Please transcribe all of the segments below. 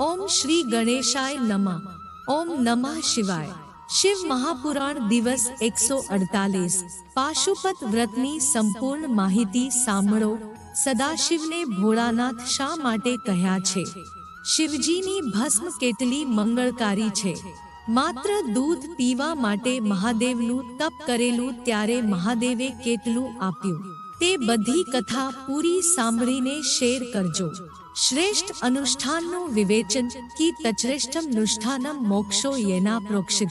ઓમ શ્રી ગણેશાય નમઃ. ઓમ નમઃ શિવાય. શિવ મહાપુરાણ દિવસ એકસો અડતાલીસ. પાશુપત વ્રતની સંપૂર્ણ માહિતી સાંભળો. સદાશિવને ભોળાનાથ શા માટે કહ્યા છે? શિવજીની ભસ્મ કેટલી મંગળકારી છે? માત્ર દૂધ પીવા માટે મહાદેવનું તપ કરેલું ત્યારે મહાદેવે કેટલું આપ્યું? તે બધી કથા પૂરી સાંભળીને શેર કરજો. શ્રેષ્ઠ અનુષ્ઠાનનું વિવેચન કી તચ્રેષ્ઠમ નુષ્ઠાનમ મોક્ષો યેના પ્રોક્ષિત.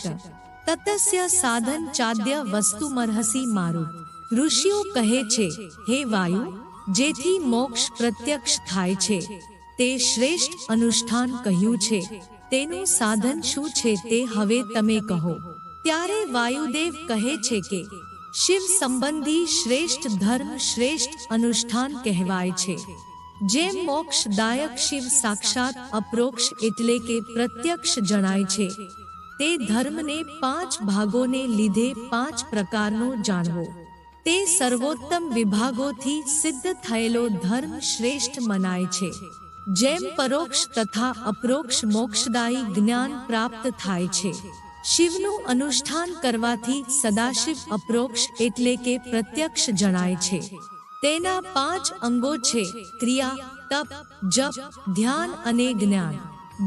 તતસ્ય સાધન ચાદ્ય વસ્તુમર્હસી મારું. ઋષિઓ કહે છે, હે વાયુ, જેથી મોક્ષ પ્રત્યક્ષ થાય છે. તે શ્રેષ્ઠ અનુષ્ઠાન કહ્યું છે. તેનું સાધન શું છે તે હવે તમે કહો. ત્યારે વાયુદેવ કહે છે કે, શિવ સંબંધી શ્રેષ્ઠ ધર્મ શ્રેષ્ઠ અનુષ્ઠાન કહેવાય છે. જેમ મોક્ષદાયક શિવ સાક્ષાત અપ્રોક્ષ એટલે કે પ્રત્યક્ષ જણાય છે. તે ધર્મને પાંચ ભાગોને લીધે પાંચ પ્રકારનો જાણવો. તે સર્વોત્તમ વિભાગોથી સિદ્ધ થયેલો ધર્મ શ્રેષ્ઠ મનાય છે. જેમ પરોક્ષ તથા અપરોક્ષ મોક્ષદાયી જ્ઞાન પ્રાપ્ત થાય છે. શિવનું અનુષ્ઠાન કરવાથી સદાશિવ અપરોક્ષ એટલે કે પ્રત્યક્ષ જણાય છે. તેના પાંચ અંગો છે, ક્રિયા, તપ, જપ, ધ્યાન અને જ્ઞાન.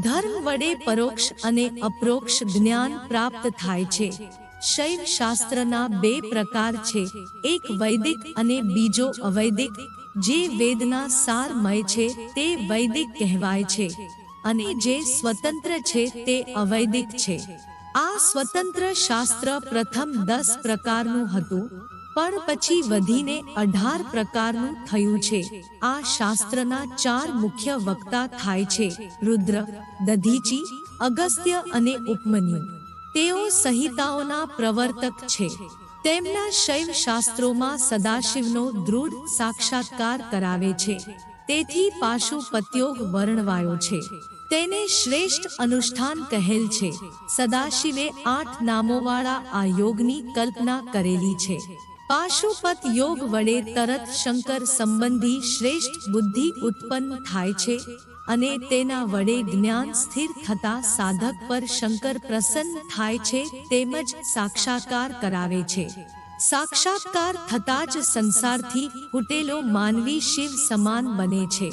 ધર્મ વડે પરોક્ષ અને અપરોક્ષ જ્ઞાન પ્રાપ્ત થાય છે. શૈવ શાસ્ત્રના બે પ્રકાર છે, એક વૈદિક અને બીજો અવૈદિક. જે વેદના સારમય છે, તે વૈદિક કહેવાય છે. અને જે સ્વતંત્ર છે, તે અવૈદિક છે. આ સ્વતંત્ર શાસ્ત્ર પ્રથમ દસ પ્રકારનું હતું. પણ પછી વધીને અઢાર પ્રકારનું થયું છે. આ શાસ્ત્રના ચાર મુખ્ય વક્તા થાય છે. રુદ્ર, દધીચી, અગસ્ત્ય અને ઉપમન્યુ. તેઓ સંહિતાઓના પ્રવર્તક છે. તેમના શૈવ શાસ્ત્રોમાં સદાશિવનો દૃઢ સાક્ષાત્કાર કરાવે છે. તેથી પાશુપત્યોગ વર્ણવાયો છે. તેને શ્રેષ્ઠ અનુષ્ઠાન કહેલ છે. સદાશિવે આઠ નામોવાળા આ યોગની કલ્પના કરેલી છે. પાશુપત યોગ વડે તરત શંકર સંબંધી શ્રેષ્ઠ બુદ્ધિ ઉત્પન્ન થાય છે અને તેના વડે જ્ઞાન સ્થિર થતા સાધક પર શંકર પ્રસન્ન થાય છે તેમજ સાક્ષાત્કાર કરાવે છે. સાક્ષાત્કાર થતા જ સંસારથી ફૂટેલો માનવી શિવ સમાન બને છે.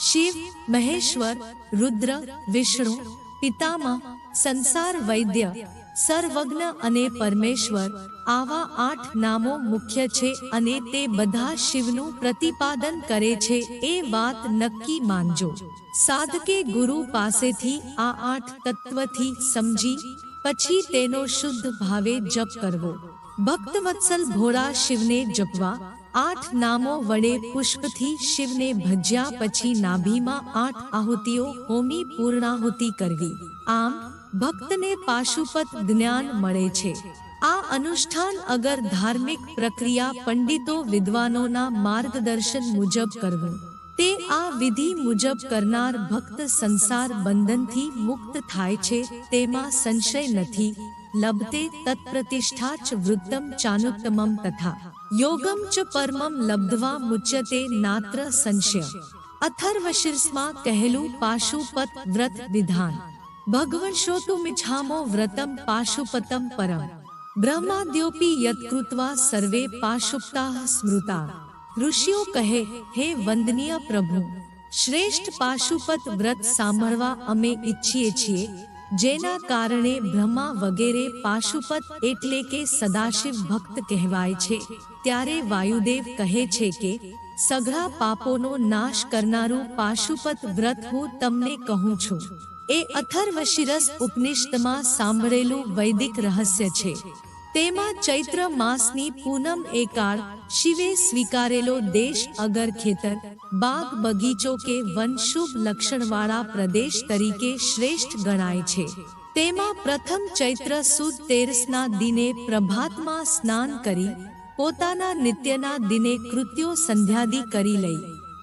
શિવ, મહેશ્વર, રુદ્ર, વિષ્ણુ, પિતામહ, સંસાર વૈદ્ય સર્વજ્ઞ અને પરમેશ્વર આવા આઠ નામો મુખ્ય છે અને તે બધા શિવનું પ્રતિપાદન કરે છે એ વાત નક્કી માનજો સાધકે ગુરુ પાસેથી આ આઠ તત્વથી સમજી પછી તેનો શુદ્ધ ભાવે જપ કરવો ભક્તવત્સલ ભોળા શિવને જપવા આઠ નામો વડે પુષ્પથી શિવને ભજ્યા પછી નાભીમાં આઠ આહુતિઓ હોમી પૂર્ણાહુતિ કરવી આમ ભક્તને પાશુપત જ્ઞાન મળે છે. આ અનુષ્ઠાન અગર ધાર્મિક પ્રક્રિયા પંડિતો વિદ્વાનોના માર્ગદર્શન મુજબ કરવું, તે આ વિધિ મુજબ કરનાર ભક્ત સંસાર બંધનથી મુક્ત થાય છે, તેમાં સંશય નથી. લભતે તત્પ્રતિષ્ઠા ચ વૃત્તમ ચાનુત્તમમ તથા, યોગમ ચ પરમમ લબ્ધવા મુચ્યતે નાત્ર સંશય. અથર્વશીર્ષમાં કહેલું પાશુપત વ્રત વિધાન. ભગવન શ્રોતુમિચ્છામો વ્રતમ પાશુપતમ પરમ. બ્રહ્માદ્યોપી યત્કૃત્વા સર્વે પાશુપતા સ્મૃતા. ઋષિઓ કહે, હે વંદનીય પ્રભુ, શ્રેષ્ઠ પાશુપત વ્રત સાંભળવા અમે ઈચ્છીએ છીએ, જેના કારણે બ્રહ્મા વગેરે પાશુપત એટલે કે સદાશિવ ભક્ત કહેવાય છે. ત્યારે વાયુદેવ કહે છે કે, સઘળા પાપોનો નાશ કરનારું પાશુપત વ્રત હું તમને કહું છું. એ અથર્વશિરસ ઉપનિષદમાં સાંભળેલું વૈદિક રહસ્ય છે. તેમાં ચૈત્ર માસની પૂનમ એ કાળ શિવે સ્વીકારેલો દેશ અગર ખેતર બાગ બગીચો કે વન લક્ષણવાળા પ્રદેશ તરીકે શ્રેષ્ઠ ગણાય છે. તેમાં પ્રથમ ચૈત્ર સુદ તેરસના દિને પ્રભાતમાં સ્નાન કરી, પોતાના નિત્યના દિને કૃત્યો સંધ્યાદિ કરી લઈ,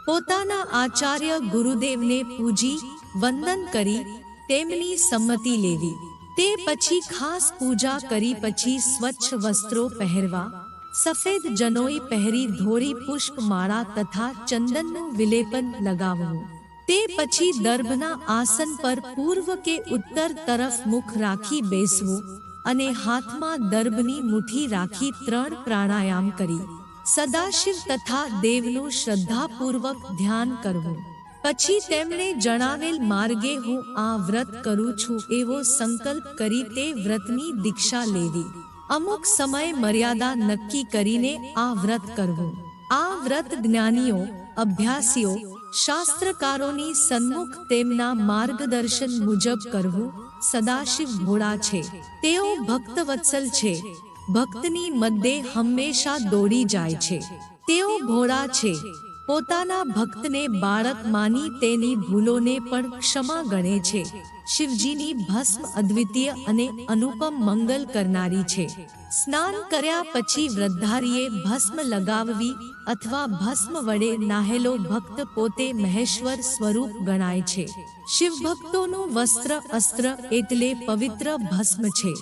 પોતાના આચાર્ય ગુરુદેવને પૂજી વંદન કરી તેમની સંમતિ લેવી. તે પછી ખાસ પૂજા કરી પછી સ્વચ્છ વસ્ત્રો પહેરવા, સફેદ જનોઈ પહેરી ધોરી પુષ્પ માળા તથા ચંદનનું વિલેપન લગાવવું. તે પછી દર્ભના આસન પર પૂર્વ કે ઉત્તર તરફ મુખ રાખી બેસવું અને હાથમાં દર્ભની મુઠ્ઠી રાખી ત્રણ પ્રાણાયામ કરી. સદાશિવ તથા દેવનું શ્રદ્ધાપૂર્વક ધ્યાન કરવું. પછી તેમણે જણાવેલ માર્ગે હું આ વ્રત કરું છું એવો સંકલ્પ કરી તે વ્રતની દીક્ષા લેવી. અમુક સમય મર્યાદા નક્કી કરીને આ વ્રત કરવું. આ વ્રત જ્ઞાનીઓ, અભ્યાસીઓ, શાસ્ત્રકારોની સન્મુખ તેમના માર્ગદર્શન મુજબ કરવું સદાશિવ ભોળા છે. તેઓ ભક્તવત્સલ છે. ભક્તની મધ્યે હંમેશા દોડી જાય છે. તેઓ ભોળા છે. પોતાના ભક્તને બાળક માની તેની ભૂલોને પણ ક્ષમા ગણે છે. શિવજીની ભસ્મ અદ્વિતીય અને અનુપમ મંગલ કરનારી છે. સ્નાન કર્યા પછી વૃદ્ધારીએ ભસ્મ લગાવવી અથવા ભસ્મ વડે નાહેલો ભક્ત પોતે મહેશ્વર સ્વરૂપ ગણાય છે. શિવ ભક્તોનું વસ્ત્ર અસ્ત્ર એટલે પવિત્ર ભસ્મ છે.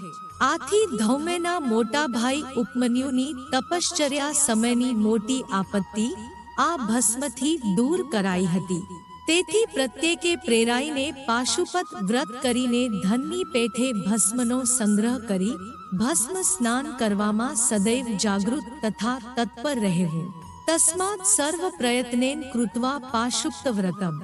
આથી ધૌમ્યના મોટા ભાઈ ઉપમન્યુની તપશ્ચર્યા સમયની મોટી આપત્તિ આ ભસ્મથી દૂર કરાઈ હતી. તેથી પ્રત્યેકે પ્રેરાઈને પાશુપત વ્રત કરીને ધનની પેઠે ભસ્મનો સંગ્રહ કરી ભસ્મ સ્નાન કરવામાં સદૈવ જાગૃત તથા તત્પર રહેવું. તસ્માત સર્વ પ્રયત્નેન કૃત્વા પાશુપ્ત વ્રતમ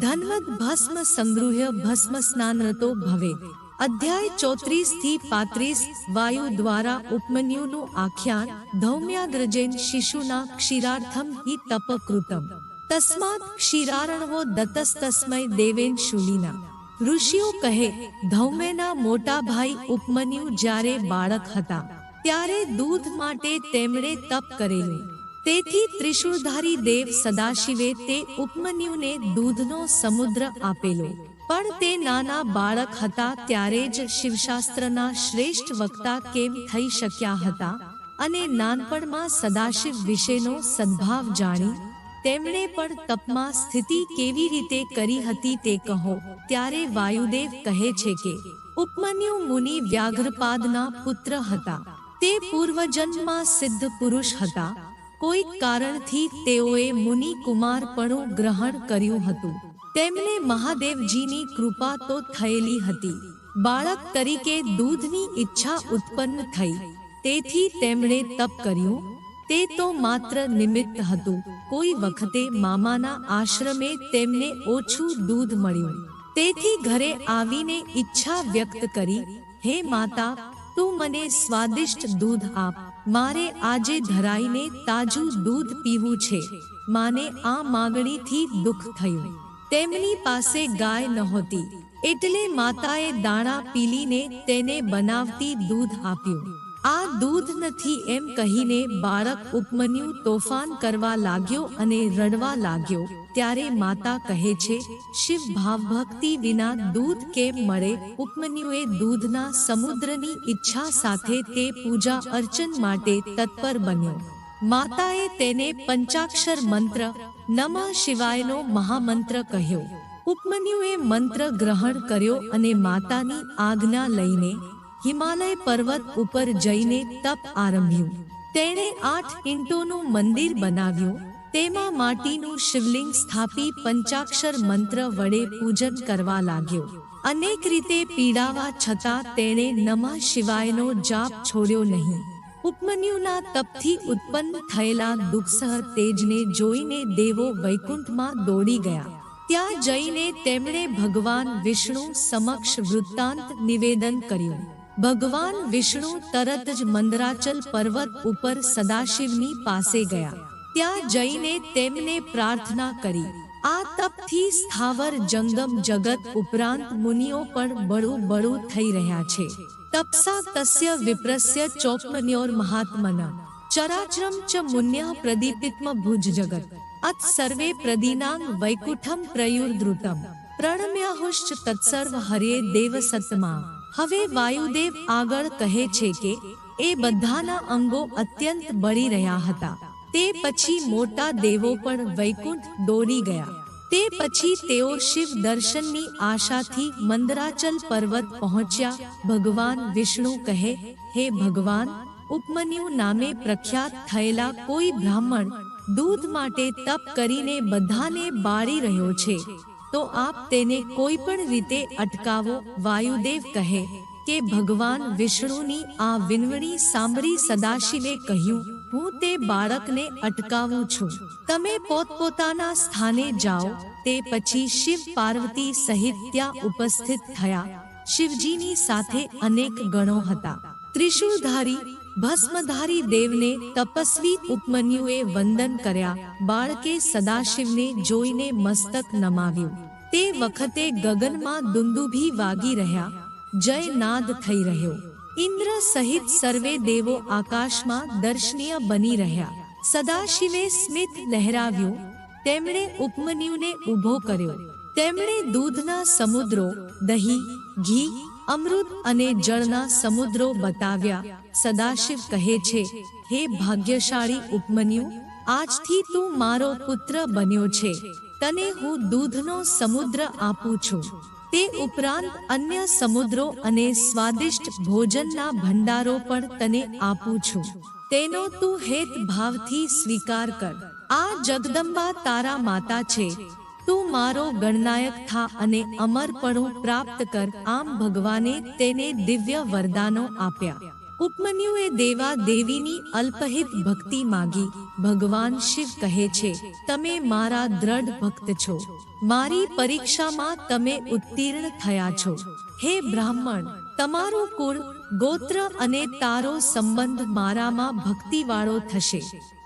ધનવત ભસ્મ સંગૃહ્ય ભસ્મ સ્નાનરતો ભવે અધ્યાય ચોત્રીસથી પાંત્રીસ વાયુ દ્વારા ઉપમન્યુનું આખ્યાન ધૌમ્યાગ્રજેન શિશુના ક્ષીરાર્થમ હિ તપકૃતમ. તસ્માત ક્ષીરારણવો દતસ્તસ્મય દેવેન શુલિના ઋષિઓ કહે ધૌમેના મોટા ભાઈ ઉપમન્યુ જ્યારે બાળક હતા, ત્યારે દૂધ માટે તેમણે તપ કરેલું. તેથી ત્રિશુળધારી દેવ સદાશિવે તે ઉપમન્યુને દૂધનો સમુદ્ર આપેલો. પણ તે નાના બાળક હતા ત્યારે જ શિવશાસ્ત્રના શ્રેષ્ઠ વક્તા કેમ થઈ શક્યા હતા અને નાનપણમાં સદાશિવ વિશેનો સદ્ભાવ જાણી તેમણે પણ તપમાં સ્થિતિ કેવી રીતે કરી હતી તે કહો. ત્યારે વાયુદેવ કહે છે કે, ઉપમન્યુ મુનિ વ્યાઘ્રપાદના પુત્ર હતા. તે પૂર્વજન્મમાં સિદ્ધ પુરુષ હતા. કોઈક કારણથી તેઓએ મુનિ પણ ગ્રહણ કર્યું હતું. તેમને મહાદેવજીની કૃપા તો થયેલી હતી. બાળક તરીકે દૂધની ઈચ્છા ઉત્પન્ન થઈ. તેથી તેમણે તપ કર્યું. તે તો માત્ર નિમિત્ત હતું. કોઈ વખતે મામાના આશ્રમે તેમને ઓછું દૂધ મળ્યું. તેથી ઘરે આવીને ઈચ્છા વ્યક્ત કરી, હે માતા, તું મને સ્વાદિષ્ટ દૂધ આપ. મારે આજે ધરાઈને તાજું દૂધ પીવું છે. માને આ માગણીથી દુઃખ થયું. તેમની પાસે ગાય નહોતી. એટલે માતાએ દાણા પીલીને તેને બનાવતી દૂધ આપ્યું. આ દૂધ નથી એમ કહીને બાળક ઉપમન્યુ તોફાન કરવા લાગ્યો અને રડવા લાગ્યો. ત્યારે માતા કહે છે, શિવ ભાવભક્તિ વિના દૂધ કેમ મળે? ઉપમન્યુએ દૂધના સમુદ્રની ઈચ્છા સાથે તે પૂજા અર્ચન માટે તત્પર બન્યો. માતાએ તેને પંચાક્ષર મંત્ર નમઃ શિવાયનો મહામંત્ર કહ્યો. ઉપમન્યુએ મંત્ર ગ્રહણ કર્યો અને માતાની આજ્ઞા લઈને હિમાલય પર્વત ઉપર જઈને તપ આરંભ્યું. તેણે આઠ ઇંટોનું મંદિર બનાવ્યું. તેમાં માટીનું શિવલિંગ સ્થાપી પંચાક્ષર મંત્ર વડે પૂજન કરવા લાગ્યો. અનેક રીતે પીડાવા છતાં તેણે નમઃ શિવાયનો જાપ છોડ્યો નહીં. ઉપમન્યુના તપથી ઉત્પન્ન થયેલા દુઃખસહ તેજને જોઈને દેવો વૈકુંઠમાં દોડી ગયા. ત્યાં જઈને તેમણે ભગવાન વિષ્ણુ સમક્ષ વૃત્તાંત નિવેદન કર્યું. ભગવાન વિષ્ણુ તરત જ મંદરાચલ પર્વત ઉપર સદાશિવની પાસે ગયા. ત્યાં જઈને તેમને પ્રાર્થના કરી. આ તપથી સ્થાવર જંગમ જગત ઉપરાંત મુનિઓ પણ બળું બળું થઈ રહ્યા છે. તપસા તસ્ય વિપ્રસ્ય ચોપન્યોર મહાત્મના ચરાચરમ ચ મુન્ય પ્રદીપિત્મ ભુજ જગત અત સર્વે પ્રદીનાંગ વૈકુંઠમ પ્રયુર્દ્રુતમ પ્રણમ્યાહુશ્ચ તત્સર્વ હરે દેવ સતમા હવે વાયુદેવ આગળ કહે છે કે એ બધાના અંગો અત્યંત બળી રહ્યા હતા તે પછી મોટા દેવો પણ વૈકુંઠ દોરી ગયા તે પછી તેઓ શિવ દર્શનની આશાથી મંદરાચલ પર્વત પહોંચ્યા. ભગવાન વિષ્ણુ કહે, હે ભગવાન, ઉપમન્યુ નામે પ્રખ્યાત થયેલા કોઈ બ્રાહ્મણ દૂધ માટે તપ કરીને બધાને બાળી રહ્યો છે. તો આપ તેને કોઈ પણ રીતે અટકાવો. વાયુદેવ કહે, કે ભગવાન વિષ્ણુની આ વિનવણી સાંભળી સદાશિવે કહ્યું હું તે બાળકને અટકાવું છું. તમે પોતપોતાના સ્થાને જાઓ. તે પછી શિવ પાર્વતી સહિત ત્યાં ઉપસ્થિત થયા. શિવજીની સાથે અનેક ગણો હતા. ત્રિશુળધારી, ભસ્મધારી દેવને તપસ્વી ઉપમન્યુએ વંદન કર્યા. બાળકે સદાશિવને જોઈને મસ્તક નમાવ્યું. તે વખતે ગગનમાં દુંદુભી વાગી રહ્યા. જય નાદ થઈ રહ્યો. ઇન્દ્ર સહિત સર્વે દેવો આકાશમાં દર્શનીય બની રહ્યા. સદાશિવે સ્મિત લહેરાવ્યું. તેમણે ઉપમન્યુને ઊભો કર્યો. તેમણે દૂધના સમુદ્રો, દહીં, ઘી, અમૃત અને જળના સમુદ્રો બતાવ્યા. સદાશિવ કહે છે, હે ભાગ્યશાળી ઉપમન્યુ, આજથી તું મારો પુત્ર બન્યો છે. તને હું દૂધનો સમુદ્ર આપું છું. તે ઉપરાંત અન્ય સમુદ્રો અને સ્વાદિષ્ટ ભોજનના ભંડારો પણ તને આપું છું. તેનો તું હેત ભાવથી સ્વીકાર કર. આ જગદંબા તારા માતા છે. તું મારો ગણનાયક થા અને અમરપણું પ્રાપ્ત કર. આમ ભગવાને તેને દિવ્ય વરદાનો આપ્યા. ઉપમન્યુએ દેવા દેવીની અલ્પહિત ભક્તિ માગી, ભગવાન શિવ કહે છે, તમે મારા દ્રઢ ભક્ત છો. મારી પરીક્ષામાં તમે ઉત્તીર્ણ થયા છો. હે બ્રાહ્મણ, તમારું કુળ, ગોત્ર અને તારો સંબંધ મારામાં ભક્તિવાળો થશે.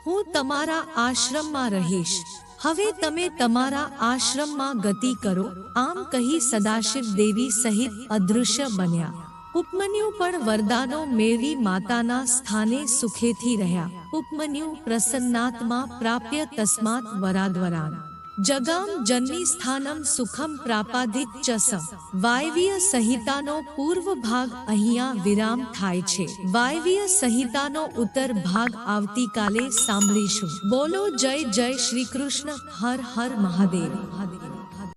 હું તમારા આશ્રમમાં રહીશ. હવે તમે તમારા આશ્રમમાં ગતિ કરો. આમ કહી સદાશિવ દેવી સહિત અદૃશ્ય બન્યા. ઉપમન્યુ પણ વરદાનો મેળવી માતાના સ્થાને સુખેથી રહ્યા. ઉપમન્યુ પ્રસન્નાત્મા પ્રાપ્ય તસ્માત વરાદ્વરાન. જગામ જન્મી સ્થાનમ સુખમ પ્રાપાધિક ચસમ. વાયવ્ય સંહિતાનો પૂર્વ ભાગ અહીંયા વિરામ થાય છે. વાયવ્ય સંહિતાનો ઉત્તર ભાગ આવતીકાલે સાંભળીશું. બોલો જય જય શ્રી કૃષ્ણ. હર હર મહાદેવ.